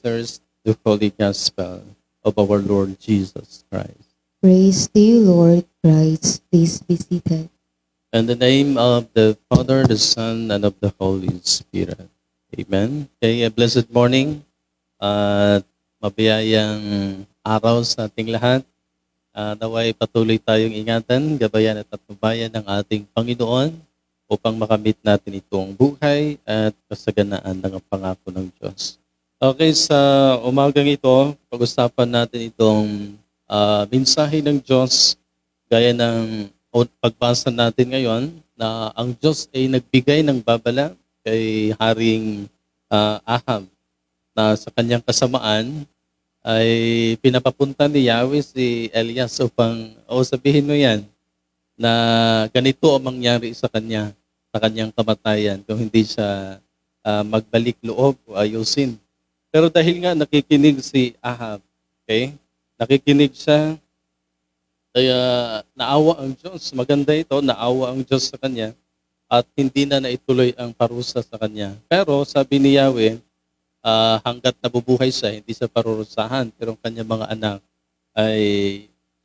listeners the Holy Gospel of our Lord Jesus Christ. Praise to you, Lord Christ. Please be seated. In the name of the Father, the Son, and of the Holy Spirit. Amen. Okay, a blessed morning at mabiyayang araw sa ating lahat. Uh, naway patuloy tayong ingatan, gabayan at atnubayan ng ating Panginoon upang makamit natin itong buhay at kasaganaan ng pangako ng Diyos. Okay, sa umagang ito, pag-usapan natin itong ah, mensahe ng Diyos gaya ng pagbasa natin ngayon na ang Diyos ay nagbigay ng babala kay Haring ah, Ahab na sa kanyang kasamaan ay pinapapunta ni Yahweh si Elias upang o sabihin mo yan na ganito ang mangyari sa kanya sa kanyang kamatayan kung hindi siya ah, magbalik loob o ayusin. Pero dahil nga nakikinig si Ahab, okay? Nakikinig siya, kaya naawa ang Diyos. Maganda ito, naawa ang Diyos sa kanya at hindi na naituloy ang parusa sa kanya. Pero sabi ni Yahweh, ah, hanggat nabubuhay siya, hindi siya parurusahan. Pero ang kanyang mga anak ay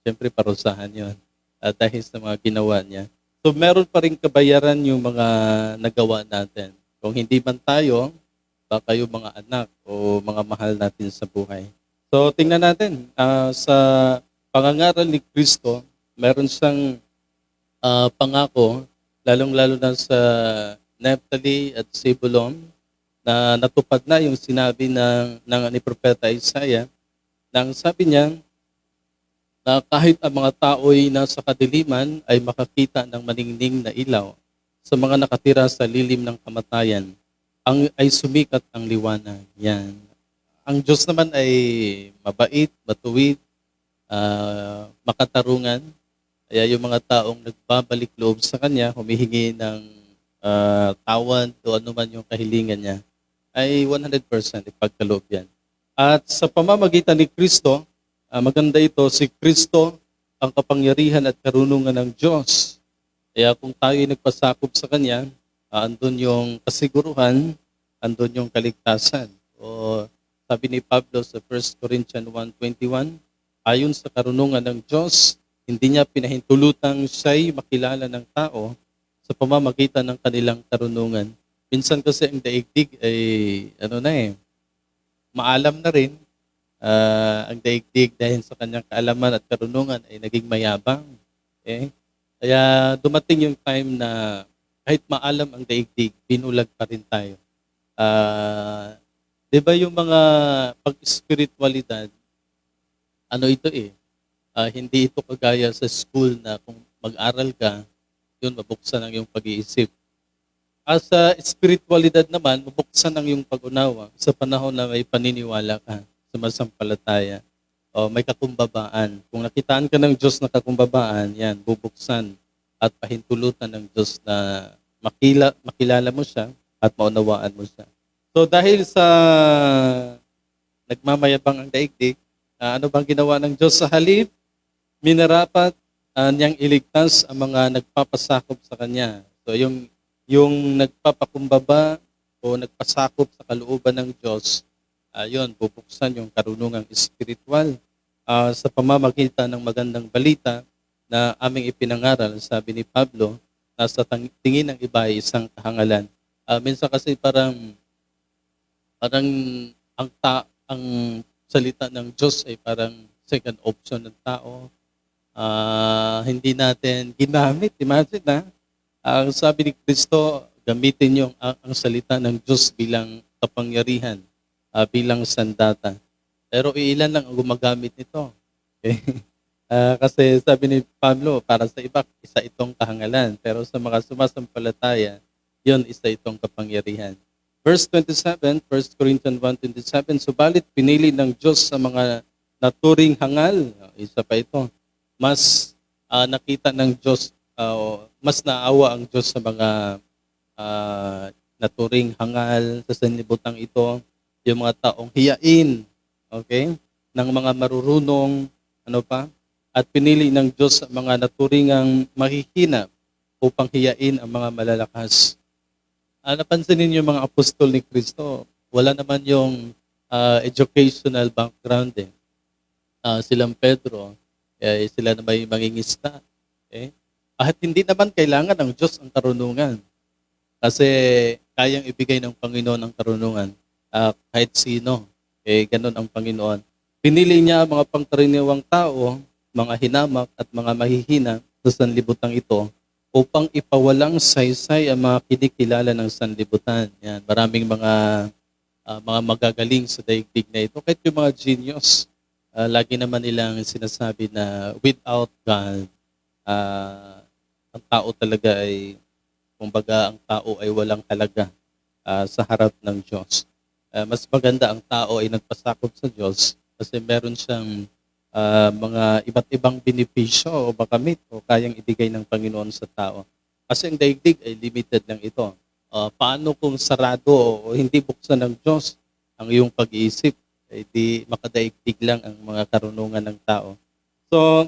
siyempre parusahan yon at dahil sa mga ginawa niya. So meron pa rin kabayaran yung mga nagawa natin. Kung hindi man tayo, baka yung mga anak o mga mahal natin sa buhay. So tingnan natin, ah, sa pangangaral ni Kristo, meron siyang ah, pangako, lalong-lalo na sa Naphtali at Zebulon, na natupad na yung sinabi ng, ng ni Propeta Isaiah, nang sabi niya, na kahit ang mga tao'y nasa kadiliman ay makakita ng maningning na ilaw sa mga nakatira sa lilim ng kamatayan, ang ay sumikat ang liwanag. Yan. Ang Diyos naman ay mabait, matuwid, ah, makatarungan. Kaya yung mga taong nagbabalik loob sa Kanya, humihingi ng ah, tawad o anuman yung kahilingan niya, ay 100% ipagkaloob yan. At sa pamamagitan ni Kristo, ah, maganda ito, si Kristo ang kapangyarihan at karunungan ng Diyos. Kaya kung tayo ay nagpasakop sa Kanya, andun yung kasiguruhan, andun yung kaligtasan. O sabi ni Pablo sa 1 Corinthians 1.21, ayon sa karunungan ng Diyos, hindi niya pinahintulutang siya'y makilala ng tao sa pamamagitan ng kanilang karunungan. Minsan kasi ang daigdig ay, ano na eh, maalam na rin. Ah, ang daigdig dahil sa kanyang kaalaman at karunungan ay naging mayabang. Eh? Kaya dumating yung time na kahit maalam ang daigdig, binulag pa rin tayo. Ah, 'di ba yung mga pag-spiritualidad, ano ito eh, ah, hindi ito kagaya sa school na kung mag-aral ka, yun, mabuksan ang iyong pag-iisip. As sa spiritualidad naman, mabuksan ang iyong pag-unawa sa panahon na may paniniwala ka sa masampalataya o may kakumbabaan. Kung nakitaan ka ng Diyos na kakumbabaan, yan, bubuksan at pahintulutan ng Diyos na makila, makilala mo siya at maunawaan mo siya. So dahil sa nagmamayabang ang daigdig, ah, ano bang ginawa ng Diyos sa halip? Minarapat ah, niyang iligtas ang mga nagpapasakop sa Kanya. So yung, yung nagpapakumbaba o nagpasakop sa kalooban ng Diyos, ayun, bubuksan yung karunungang espiritual ah, sa pamamagitan ng magandang balita na aming ipinangaral, sabi ni Pablo, na sa tang- tingin ng iba ay isang kahangalan. Ah, minsan kasi parang parang ang ta ang salita ng Diyos ay parang second option ng tao. Ah, hindi natin ginamit. Imagine na, ang sabi ni Kristo, gamitin yung ang, ang salita ng Diyos bilang kapangyarihan, ah, bilang sandata. Pero ilan lang ang gumagamit nito. Okay? Ah, kasi sabi ni Pablo, para sa iba, isa itong kahangalan. Pero sa mga sumasampalataya, yun isa itong kapangyarihan. Verse 27, 1 Corinthians 1.27, Subalit pinili ng Diyos sa mga naturing hangal, isa pa ito, mas ah, nakita ng Diyos, ah, o mas naawa ang Diyos sa mga ah, naturing hangal sa sanlibutan ito, yung mga taong hiyain, okay, ng mga marurunong, ano pa, at pinili ng Diyos sa mga naturingang mahihina upang hiyain ang mga malalakas. Ah, napansin ninyo mga apostol ni Kristo, wala naman yung ah, educational background eh. Ah, silang Pedro, eh, sila na may mangingista. Okay? At hindi naman kailangan ng Diyos ang karunungan. Kasi kayang ibigay ng Panginoon ang karunungan ah, kahit sino. Eh, ganun ang Panginoon. Pinili niya ang mga pangkaraniwang tao, mga hinamak at mga mahihina sa sanlibutan ito upang ipawalang saysay ang mga kinikilala ng sanlibutan. Yan, maraming mga ah, mga magagaling sa daigdig na ito. Kahit yung mga genius, ah, lagi naman nilang sinasabi na without God, ah, ang tao talaga ay, kumbaga, ang tao ay walang halaga ah, sa harap ng Diyos. Ah, mas maganda ang tao ay nagpasakop sa Diyos kasi meron siyang ah, mga iba't ibang benepisyo o makamit o kayang ibigay ng Panginoon sa tao. Kasi ang daigdig ay limited lang ito. Ah, paano kung sarado o hindi buksan ng Diyos ang iyong pag-iisip? Eh, di makadaigdig lang ang mga karunungan ng tao. So,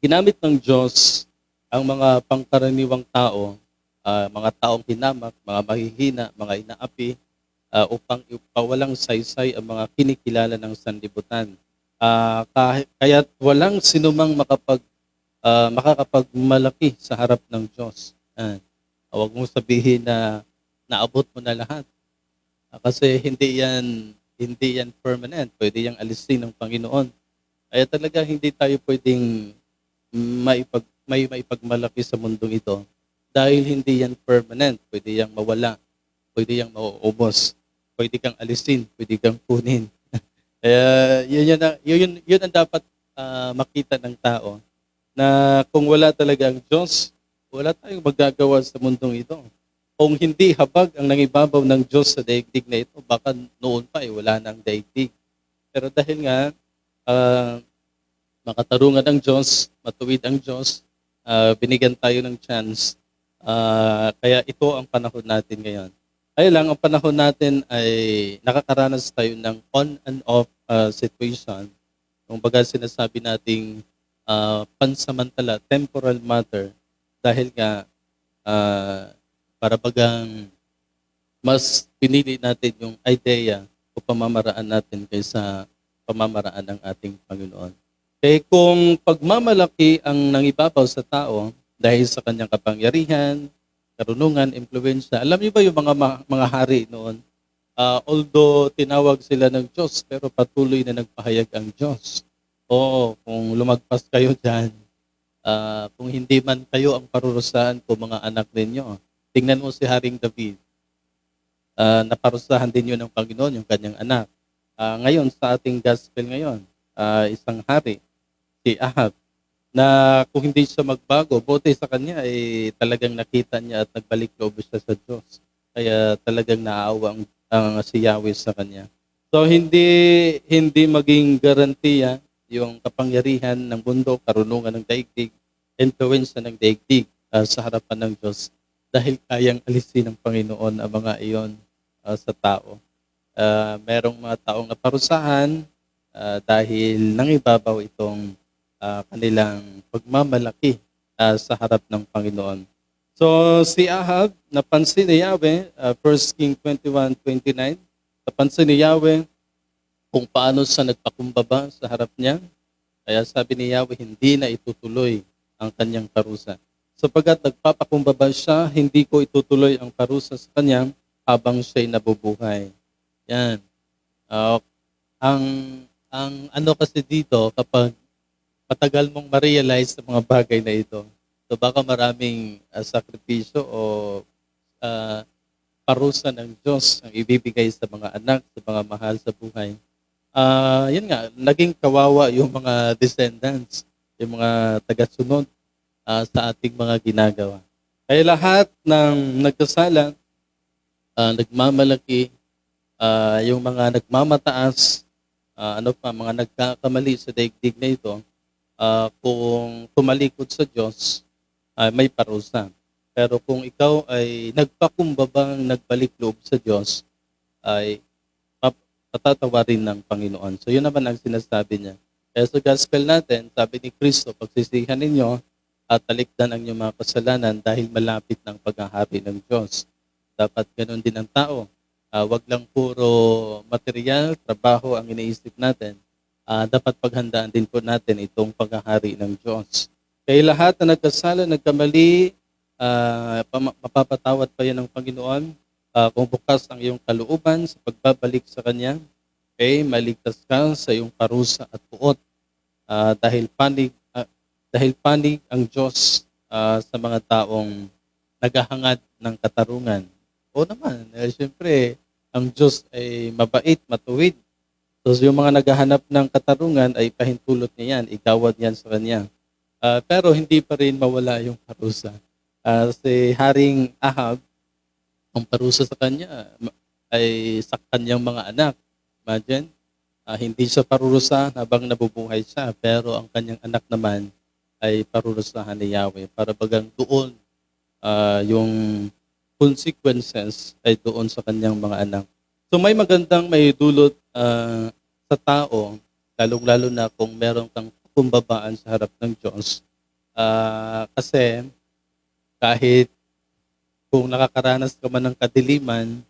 ginamit ng Diyos ang mga pangkaraniwang tao, ah, mga taong hinamak, mga mahihina, mga inaapi, ah, upang ipawalang saysay ang mga kinikilala ng sanlibutan. Ah, kahit, kaya't walang sinumang makapag, ah, makakapagmalaki sa harap ng Diyos. Ah, huwag mong sabihin na naabot mo na lahat. Ah, kasi hindi yan hindi yan permanent. Pwede yang alisin ng Panginoon. Kaya talaga hindi tayo pwedeng maipag, may maipagmalaki sa mundong ito dahil hindi yan permanent. Pwede yang mawala. Pwede yang mauubos. Pwede kang alisin. Pwede kang kunin. Kaya yun, yun, ang- yun, yun ang dapat ah, makita ng tao na kung wala talaga ang Diyos, wala tayong magagawa sa mundong ito. Kung hindi habag ang nangibabaw ng Diyos sa daigdig na ito, baka noon pa eh, wala nang daigdig. Pero dahil nga, ah, makatarungan ang Diyos, matuwid ang Diyos, ah, binigyan tayo ng chance. Ah, kaya ito ang panahon natin ngayon. Kaya lang, ang panahon natin ay nakakaranas tayo ng on and off ah, situation. Kung baga sinasabi nating ah, pansamantala, temporal matter, dahil nga ah, para bagang mas pinili natin yung idea o pamamaraan natin kaysa pamamaraan ng ating Panginoon. Eh kung pagmamalaki ang nangibabaw sa tao dahil sa kanyang kapangyarihan, karunungan, impluensya, alam niyo ba yung mga mga hari noon? Ah, although tinawag sila ng Diyos, pero patuloy na nagpahayag ang Diyos. Oo, kung lumagpas kayo dyan, ah, kung hindi man kayo ang parurusahan ko mga anak ninyo, tingnan mo si Haring David. Ah, naparusahan din yun ng Panginoon, yung kanyang anak. Ah, ngayon, sa ating gospel ngayon, ah, isang hari, si Ahab, na kung hindi siya magbago, buti sa kanya, eh, talagang nakita niya at nagbalik loob siya sa Diyos. Kaya talagang naawa ang, ang si Yahweh sa kanya. So, hindi, hindi maging garantiya yung kapangyarihan ng mundo, karunungan ng daigdig, influensya ng daigdig ah, sa harapan ng Diyos dahil kayang alisin ng Panginoon ang mga iyon ah, sa tao. Ah, merong mga taong naparusahan ah, dahil nangibabaw itong ah, kanilang pagmamalaki ah, sa harap ng Panginoon. So si Ahab, napansin ni Yahweh, ah, 1 King 21:29, napansin ni Yahweh kung paano siya nagpakumbaba sa harap niya. Kaya sabi ni Yahweh, hindi na itutuloy ang kanyang parusa. Sapagkat nagpapakumbaba siya, hindi ko itutuloy ang parusa sa kanya habang siya'y nabubuhay. Yan. Ah, ang ang ano kasi dito kapag matagal mong ma-realize sa mga bagay na ito. So baka maraming ah, sakripisyo o ah, parusa ng Diyos ang ibibigay sa mga anak, sa mga mahal sa buhay. Ah, yun nga, naging kawawa yung mga descendants, yung mga tagasunod ah, sa ating mga ginagawa. Kaya lahat ng nagkasala, ah, nagmamalaki, ah, yung mga nagmamataas, ah, ano pa, mga nagkakamali sa daigdig na ito, ah, kung tumalikod sa Diyos, ay may parusa. Pero kung ikaw ay nagpakumbabang nagbalik loob sa Diyos, ay patatawarin ng Panginoon. So yun naman ang sinasabi niya. Kaya sa gospel natin, sabi ni Kristo, pagsisihan ninyo at talikdan ang inyong mga kasalanan dahil malapit ng paghahari ng Diyos. Dapat ganun din ang tao. Ah, wag lang puro material, trabaho ang iniisip natin. Ah, dapat paghandaan din po natin itong paghahari ng Diyos. Kaya lahat na nagkasala, nagkamali, pama- mapapatawad pa yan ng Panginoon. Ah, kung bukas ang iyong kalooban sa pagbabalik sa Kanya, okay, maligtas ka sa iyong parusa at puot. Ah, dahil panig ah, dahil panig ang Diyos ah, sa mga taong naghahangad ng katarungan. O naman, eh, siyempre, ang Diyos ay mabait, matuwid. So yung mga naghahanap ng katarungan ay pahintulot niya yan, igawad yan sa kanya. Ah, pero hindi pa rin mawala yung parusa. Ah, si Haring Ahab, ang parusa sa kanya ay sa kanyang mga anak. Imagine, ah, hindi siya parurusa habang nabubuhay siya, pero ang kanyang anak naman ay parurusahan ni Yahweh. Para bagang doon ah, yung consequences ay doon sa kanyang mga anak. So may magandang may dulot ah, sa tao, lalong-lalo na kung meron kang kumbabaan sa harap ng Diyos. Ah, kasi kahit kung nakakaranas ka man ng kadiliman,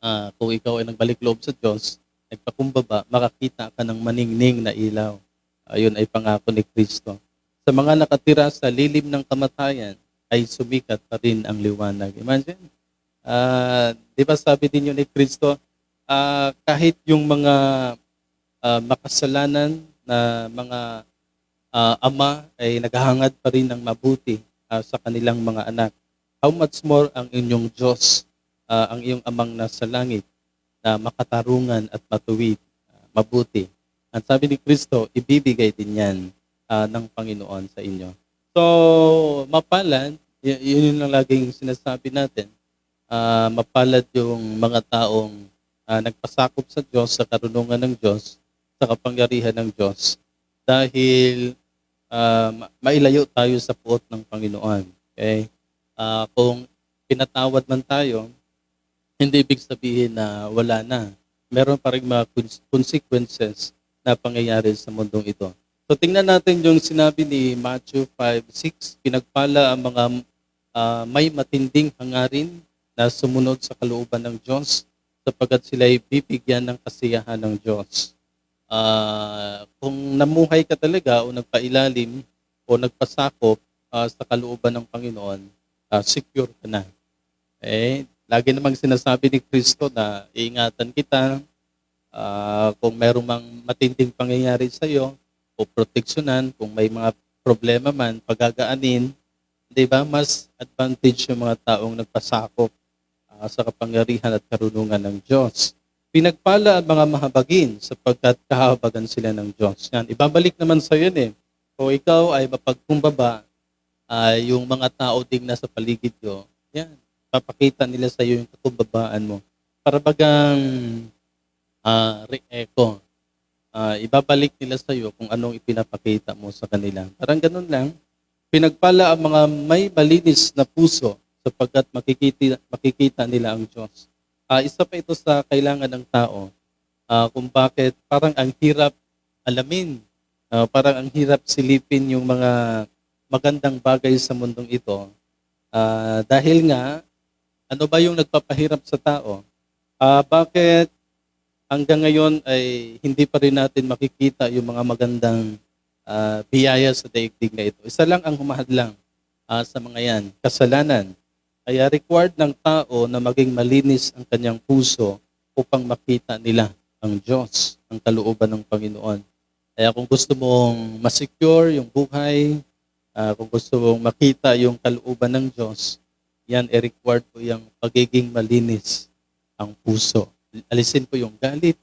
ah, kung ikaw ay nagbalik loob sa Diyos, nagpakumbaba, makakita ka ng maningning na ilaw. Ayun ay pangako ni Kristo. Sa mga nakatira sa lilim ng kamatayan, ay sumikat pa rin ang liwanag. Imagine, ah, di ba sabi din yun ni Kristo, ah, kahit yung mga ah, makasalanan na mga ah, ama ay naghahangad pa rin ng mabuti ah, sa kanilang mga anak. How much more ang inyong Diyos, ah, ang iyong amang nasa langit, na makatarungan at matuwid, ah, mabuti. At sabi ni Kristo, ibibigay din yan ah, ng Panginoon sa inyo. So, mapalad, yun yung laging sinasabi natin, ah, mapalad yung mga taong ah, nagpasakop sa Diyos, sa karunungan ng Diyos, sa kapangyarihan ng Diyos, dahil ah, ma- mailayo tayo sa puot ng Panginoon. Okay? Ah, kung pinatawad man tayo, hindi ibig sabihin na wala na. Meron pa rin mga cons- consequences na pangyayari sa mundong ito. So tingnan natin yung sinabi ni Matthew 5:6, pinagpala ang mga ah, may matinding hangarin na sumunod sa kalooban ng Diyos sapagkat sila ay bibigyan ng kasiyahan ng Diyos. Ah, kung namuhay ka talaga o nagpailalim o nagpasakop ah, sa kalooban ng Panginoon, ah, secure ka na. Eh, lagi namang sinasabi ni Kristo na iingatan kita ah, kung merong mang matinding pangyayari sa iyo o proteksyonan, kung may mga problema man, pagagaanin, di ba, mas advantage yung mga taong nagpasakop sa kapangyarihan at karunungan ng Diyos. Pinagpala ang mga mahabagin sapagkat kahabagan sila ng Diyos. Yan, ibabalik naman sa yun eh. Kung ikaw ay mapagkumbaba, ay yung mga tao ding nasa paligid ko, yan, papakita nila sa iyo yung kakumbabaan mo. Para bagang ah re-echo. Ah, ibabalik nila sa iyo kung anong ipinapakita mo sa kanila. Parang ganun lang. Pinagpala ang mga may malinis na puso sapagkat makikita, makikita nila ang Diyos. Ah, isa pa ito sa kailangan ng tao ah, kung bakit parang ang hirap alamin, ah, parang ang hirap silipin yung mga magandang bagay sa mundong ito. Ah, dahil nga, ano ba yung nagpapahirap sa tao? Ah, bakit hanggang ngayon ay hindi pa rin natin makikita yung mga magandang ah, biyaya sa daigdig na ito? Isa lang ang humahadlang ah, sa mga yan, kasalanan. Kaya required ng tao na maging malinis ang kanyang puso upang makita nila ang Diyos, ang kalooban ng Panginoon. Kaya kung gusto mong masecure yung buhay, ah, kung gusto mong makita yung kalooban ng Diyos, yan ay required po yung pagiging malinis ang puso. Alisin po yung galit.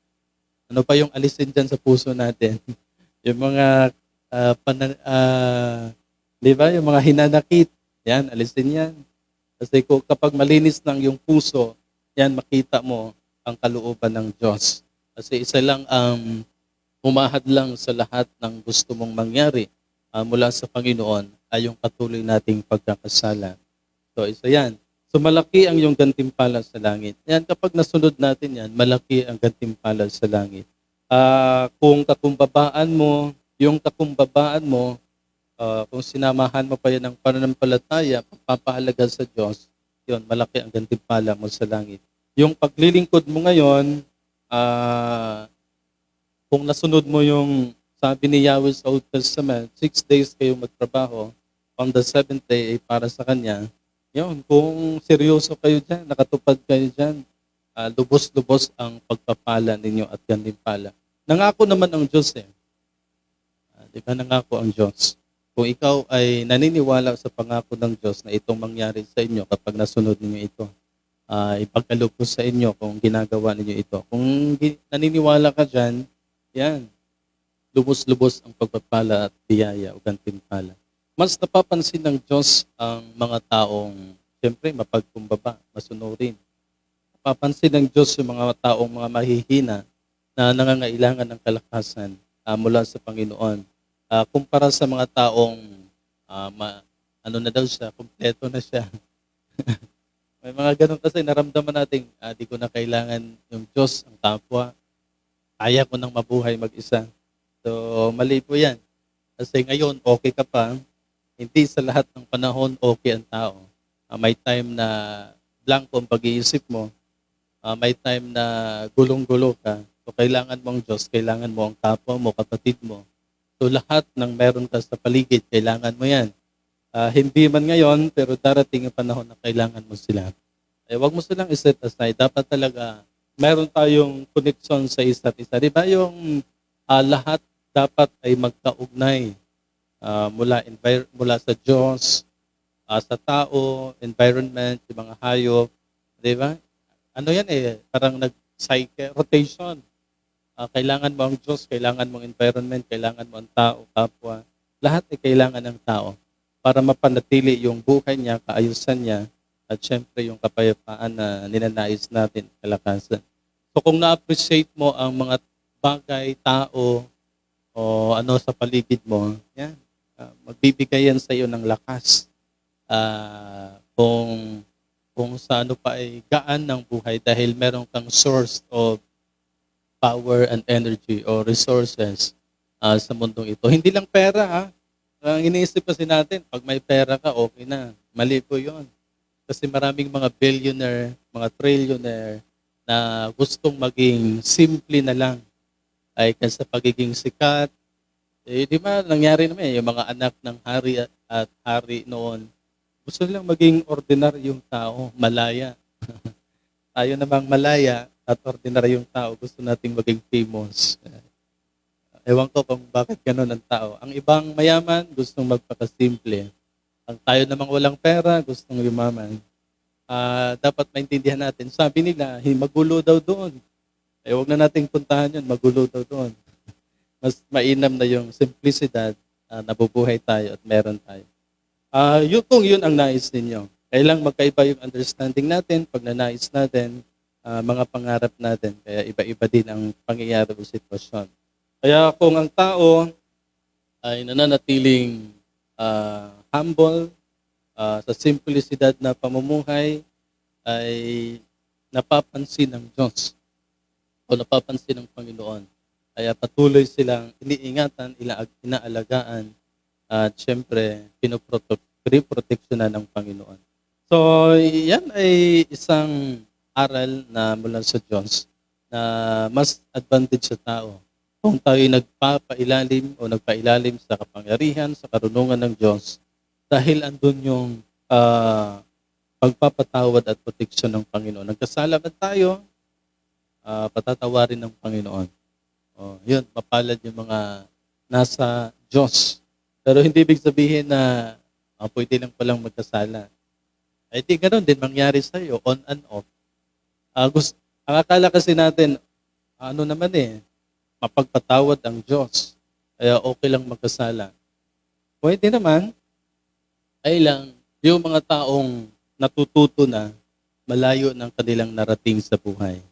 Ano pa yung alisin dyan sa puso natin? yung mga, ah, pana- ah, di ba, yung mga hinanakit, yan, alisin yan. Kasi kapag malinis lang yung puso, yan makita mo ang kalooban ng Diyos. Kasi isa lang ang umahad lang sa lahat ng gusto mong mangyari ah, mula sa Panginoon ay yung patuloy nating pagkakasala. So isa yan. So malaki ang yung gantimpala sa langit. Yan, kapag nasunod natin yan, malaki ang gantimpala sa langit. Ah, kung kakumbabaan mo, yung kakumbabaan mo, ah, kung sinamahan mo pa yan ng pananampalataya, pagpapahalaga sa Diyos, yun, malaki ang gantimpala mo sa langit. yung paglilingkod mo ngayon, ah, kung nasunod mo yung sabi ni Yahweh sa Old Testament, six days kayo magtrabaho, on the seventh day ay para sa Kanya, yun, kung seryoso kayo dyan, nakatupad kayo dyan, ah, lubos-lubos ang pagpapala ninyo at gantimpala. Nangako naman ang Diyos eh. Ah, di ba nangako ang Diyos? Kung ikaw ay naniniwala sa pangako ng Diyos na itong mangyari sa inyo kapag nasunod ninyo ito, uh, ipagkaloob ko sa inyo kung ginagawa ninyo ito. Kung naniniwala ka dyan, yan, lubos-lubos ang pagpapala at biyaya o gantimpala. Mas napapansin ng Diyos ang mga taong, siyempre, mapagkumbaba, masunurin. Napapansin ng Diyos yung mga taong mga mahihina na nangangailangan ng kalakasan ah, mula sa Panginoon. Ah, kumpara sa mga taong ah, ma- ano na daw siya, kumpleto na siya. May mga ganun kasi naramdaman natin, ah, di ko na kailangan yung Diyos, ang kapwa. Kaya ko nang mabuhay mag-isa. So, mali po yan. Kasi ngayon, okay ka pa. Hindi sa lahat ng panahon, okay ang tao. Ah, may time na blanco ang pag-iisip mo. Ah, may time na gulong-gulo ka. So, kailangan mo ang Diyos, kailangan mo ang kapwa mo, kapatid mo. So, lahat ng meron ka sa paligid, kailangan mo yan. Ah, hindi man ngayon, pero darating ang panahon na kailangan mo sila. Eh, wag mo silang iset aside. Dapat talaga meron tayong connection sa isa't isa. Di ba yung ah, lahat dapat ay magkaugnay ah, mula, envir- mula sa Diyos, ah, sa tao, environment, yung mga hayop. Di ba? Ano yan eh, parang nag-cycle, rotation. Ah, kailangan mo ang Diyos, kailangan mo ang environment, kailangan mo ang tao, kapwa. Lahat ay kailangan ng tao para mapanatili yung buhay niya, kaayusan niya, at syempre yung kapayapaan na ninanais natin, kalakasan. So kung na-appreciate mo ang mga bagay, tao, o ano sa paligid mo, yan, ah, magbibigay yan sa iyo ng lakas. Ah, kung kung sa ano pa ay gaan ng buhay dahil meron kang source of power and energy or resources ah, sa mundong ito. Hindi lang pera ha. Ang iniisip kasi natin, pag may pera ka, okay na. Mali po yun. Kasi maraming mga billionaire, mga trillionaire na gustong maging simple na lang ay sa pagiging sikat. Eh, di ba nangyari naman yung mga anak ng hari at, at hari noon, gusto nilang maging ordinaryong tao, malaya. Tayo namang malaya at ordinaryong tao, gusto nating maging famous. Ewan ko kung bakit ganun ang tao. Ang ibang mayaman, gustong magpakasimple. Ang tayo namang walang pera, gustong yumaman. Ah, dapat maintindihan natin. Sabi nila, "Hi, magulo daw doon. Eh, huwag na nating puntahan yun, magulo daw doon. Mas mainam na yung simplicidad, ah, nabubuhay tayo at meron tayo. Ah, yun kung yun ang nais ninyo. Kailang magkaiba yung understanding natin, pag nanais natin, ah, mga pangarap natin. Kaya iba-iba din ang pangyayari o sitwasyon. Kaya kung ang tao ay nananatiling ah, humble, ah, sa simplicidad na pamumuhay, ay napapansin ng Diyos o napapansin ng Panginoon. Kaya patuloy silang iniingatan, ila- inaalagaan, at syempre, pinoproteksyonan ng Panginoon. So, yan ay isang aral na mula sa Diyos na mas advantage sa tao. Kung tayo nagpapailalim o nagpailalim sa kapangyarihan, sa karunungan ng Diyos, dahil andun yung ah, pagpapatawad at proteksyon ng Panginoon. Nagkasala man tayo, ah, patatawarin ng Panginoon. Oh, yun, mapalad yung mga nasa Diyos. Pero hindi ibig sabihin na ah, pwede lang palang magkasala. Ay di ganun din mangyari sa iyo, on and off. Ah, gusto, ang akala kasi natin, ano naman eh, mapagpatawad ang Diyos. Kaya okay lang magkasala. Pwede naman, ay lang, yung mga taong natututo na, malayo ng kanilang narating sa buhay.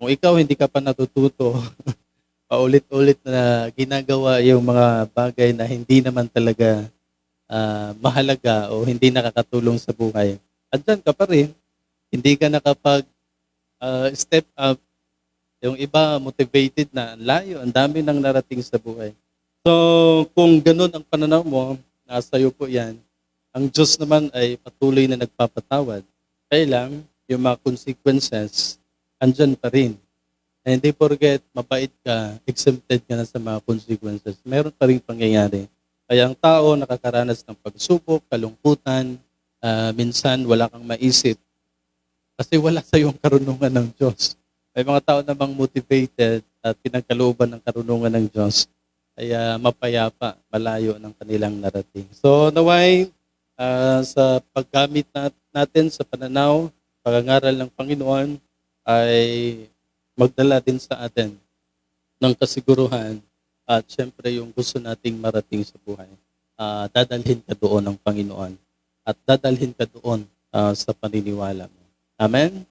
Kung ikaw hindi ka pa natututo, paulit-ulit na ginagawa yung mga bagay na hindi naman talaga ah, mahalaga o hindi nakakatulong sa buhay, andyan ka pa rin. Hindi ka nakapag ah, step up. Yung iba motivated na, ang layo, ang dami nang narating sa buhay. So, kung ganun ang pananaw mo, nasa iyo po yan. Ang Diyos naman ay patuloy na nagpapatawad. Kaya lang, yung mga consequences, andyan pa rin. And hindi porket mabait ka, exempted ka na sa mga consequences. Meron pa rin pangyayari. Kaya ang tao nakakaranas ng pagsubok, kalungkutan, ah, minsan wala kang maisip. Kasi wala sa iyong karunungan ng Diyos. May mga tao namang motivated at pinagkalooban ng karunungan ng Diyos. Kaya mapayapa, malayo ng kanilang narating. So naway, ah, sa paggamit nat- natin sa pananaw, pagangaral ng Panginoon, ay magdala din sa atin ng kasiguruhan at syempre yung gusto nating marating sa buhay. Ah, dadalhin ka doon ng Panginoon at dadalhin ka doon ah, sa paniniwala mo. Amen?